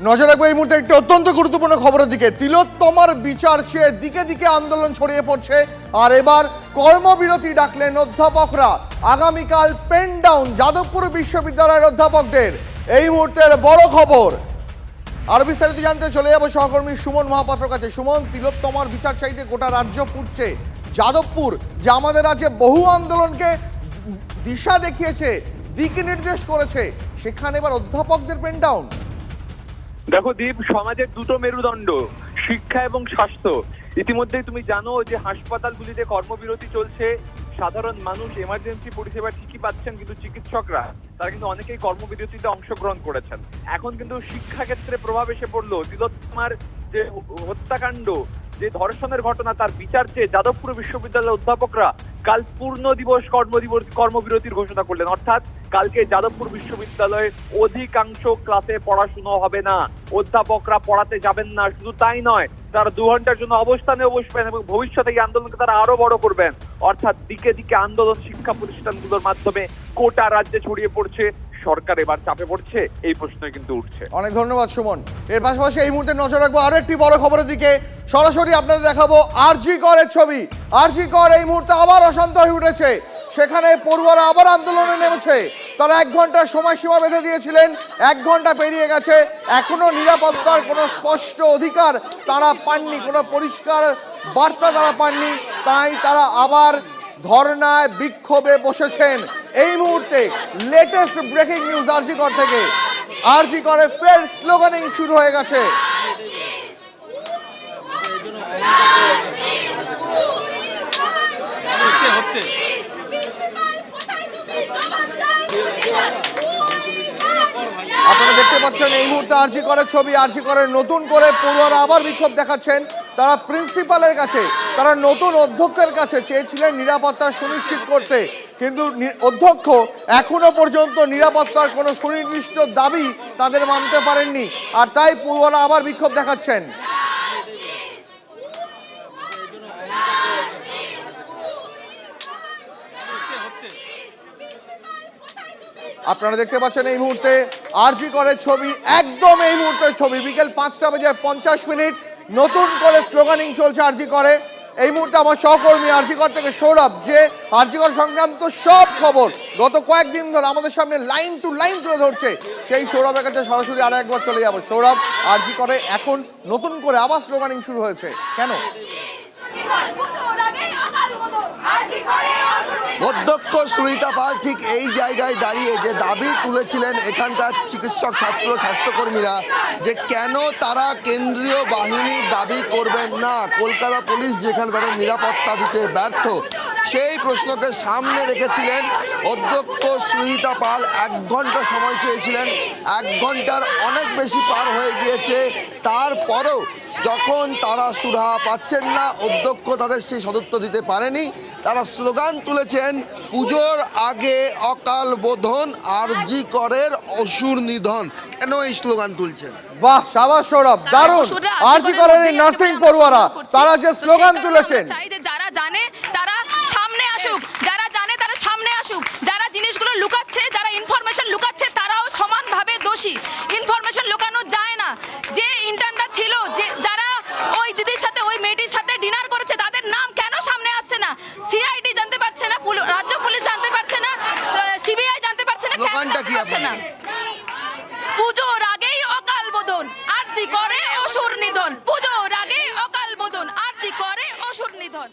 নজর রাখব এই মুহূর্তে একটি অত্যন্ত গুরুত্বপূর্ণ খবরের দিকে। তিলোত্তমার বিচার চেয়ে দিকে দিকে আন্দোলন ছড়িয়ে পড়ছে। আর এবার কর্মবিরতি ডাকলেন অধ্যাপকরা। আগামীকাল পেন ডাউন যাদবপুর বিশ্ববিদ্যালয়ের অধ্যাপকদের। এই মুহূর্তের বড় খবর। আর বিস্তারিত জানতে চলে যাব সহকর্মী সুমন মহাপাত্র কাছে। সুমন, তিলোত্তমার বিচার চাইতে গোটা রাজ্য ফুটছে। যাদবপুর, যে আমাদের রাজ্যে বহু আন্দোলনকে দিশা দেখিয়েছে, দিক নির্দেশ করেছে, সেখানে এবার অধ্যাপকদের পেন ডাউন দেখো দীপ, সমাজের দুটো মেরুদণ্ড, শিক্ষা এবং স্বাস্থ্য। ইতিমধ্যেই তুমি জানো যে হাসপাতালগুলিতে কর্মবিরতি চলছে। সাধারণ মানুষ এমার্জেন্সি পরিষেবা ঠিকই পাচ্ছেন কিন্তু চিকিৎসকরা, তারা কিন্তু অনেকেই কর্মবিরতিতে অংশগ্রহণ করেছেন। এখন কিন্তু শিক্ষাক্ষেত্রে প্রভাব এসে পড়ল। তিলোত্তমার যে হত্যাকাণ্ড, যে ধর্ষণের ঘটনা, তার বিচার চেয়ে যাদবপুর বিশ্ববিদ্যালয়ের অধ্যাপকরা কাল পূর্ণ দিবস কর্মদিবস কর্মবিরতির ঘোষণা করলেন। অর্থাৎ কালকে যাদবপুর বিশ্ববিদ্যালয়ে অধিকাংশ ক্লাসে পড়াশুনো হবে না। অধ্যাপকরা পড়াতে যাবেন না। শুধু তাই নয়, তারা দু ঘণ্টার জন্য অবস্থানে বসবেন এবং ভবিষ্যতে এই আন্দোলনকে তারা আরও বড় করবেন। অর্থাৎ দিকে দিকে আন্দোলন শিক্ষা প্রতিষ্ঠানগুলোর মাধ্যমে কোটা রাজ্যে ছড়িয়ে পড়ছে। সরকার এবার চাপে পড়ছে, এই প্রশ্ন কিন্তু উঠছে। অনেক ধন্যবাদ, সুমন। এর পাশাপাশি এই মুহূর্তে নজর রাখব আরও একটি বড় খবরের দিকে। সরাসরি আপনাদের দেখাবো আরজি করের ছবি। আরজি কর এই মুহূর্তে আবার অশান্ত হয়ে উঠেছে। সেখানে পড়ুয়ারা আবার আন্দোলনে নেমেছে। তারা এক ঘণ্টার সময়সীমা বেঁধে দিয়েছিলেন, এক ঘণ্টা পেরিয়ে গেছে। এখনও নিরাপত্তার কোনো স্পষ্ট অধিকার তারা পাননি, কোনো পরিষ্কার বার্তা তারা পাননি। তাই তারা আবার ধর্নায় বিক্ষোভে বসেছেন। এই মুহূর্তে লেটেস্ট ব্রেকিং নিউজ আরজিকর থেকে। আরজি করে ফের স্লোগানিং শুরু হয়ে গেছে। আপনারা দেখতে পাচ্ছেন এই মুহূর্তে আরজি করের ছবি আরজি করের নতুন করে পড়ুয়ারা আবার বিক্ষোভ দেখাচ্ছেন। তারা প্রিন্সিপালের কাছে, তারা নতুন অধ্যক্ষের কাছে চেয়েছিলেন নিরাপত্তা সুনিশ্চিত করতে। কিন্তু অধ্যক্ষ এখনও পর্যন্ত নিরাপত্তার কোনো সুনির্দিষ্ট দাবি তাদের মানতে পারেননি। আর তাই পড়ুয়ারা আবার বিক্ষোভ দেখাচ্ছেন। আপনারা দেখতে পাচ্ছেন এই মুহূর্তে আরজি করের ছবি, একদম এই মুহূর্তের ছবি। বিকেল পাঁচটা বেজে পঞ্চাশ মিনিট। নতুন করে স্লোগানিং চলছে আরজি করে। এই মুহূর্তে আমার সহকর্মী আরজিকর থেকে সৌরভ, যে আরজিকর সংক্রান্ত সব খবর গত কয়েকদিন ধরে আমাদের সামনে লাইন টু লাইন তুলে ধরছে। সেই সৌরভের কাছে সরাসরি আরও একবার চলে যাব। সৌরভ, আরজি করে এখন নতুন করে আবার স্লোগানিং শুরু হয়েছে। কেন? অধ্যক্ষ সুরিতা পাল ঠিক এই জায়গায় দাঁড়িয়ে যে দাবি তুলেছিলেন এখানকার চিকিৎসক, ছাত্র, স্বাস্থ্যকর্মীরা যে কেন তারা কেন্দ্রীয় বাহিনী দাবি করবেন না? কলকাতা পুলিশ যেখানে তাদের নিরাপত্তা দিতে ব্যর্থ সেই প্রশ্নকে সামনে রেখেছিলেন অধ্যক্ষ সুহিতা পাল। এক ঘণ্টা সময় চেয়েছিলেন এক ঘণ্টার অনেক বেশি পার হয়ে গিয়েছে। তারপরও যখন তারা সুরাহা পাচ্ছেন না অধ্যক্ষ তাদের সেই সদত্ব দিতে পারেনি। তারা স্লোগান তুলেছেন পুজোর আগে অকাল বোধন আর জি করের অসুর নিধন। কেন এই স্লোগান তুলছেন? বাহ সাবাস সৌরভ দারুণ। আরজি করের এই নার্সিং পড়ুয়ারা তারা যে স্লোগান তুলেছেন। যারা জানে তারা না। পুজোর আগেই অকাল বোধন আর্জি করে অসুর নিধন। পুজোর আগেই অকাল বোধন আর্জি করে অসুর নিধন।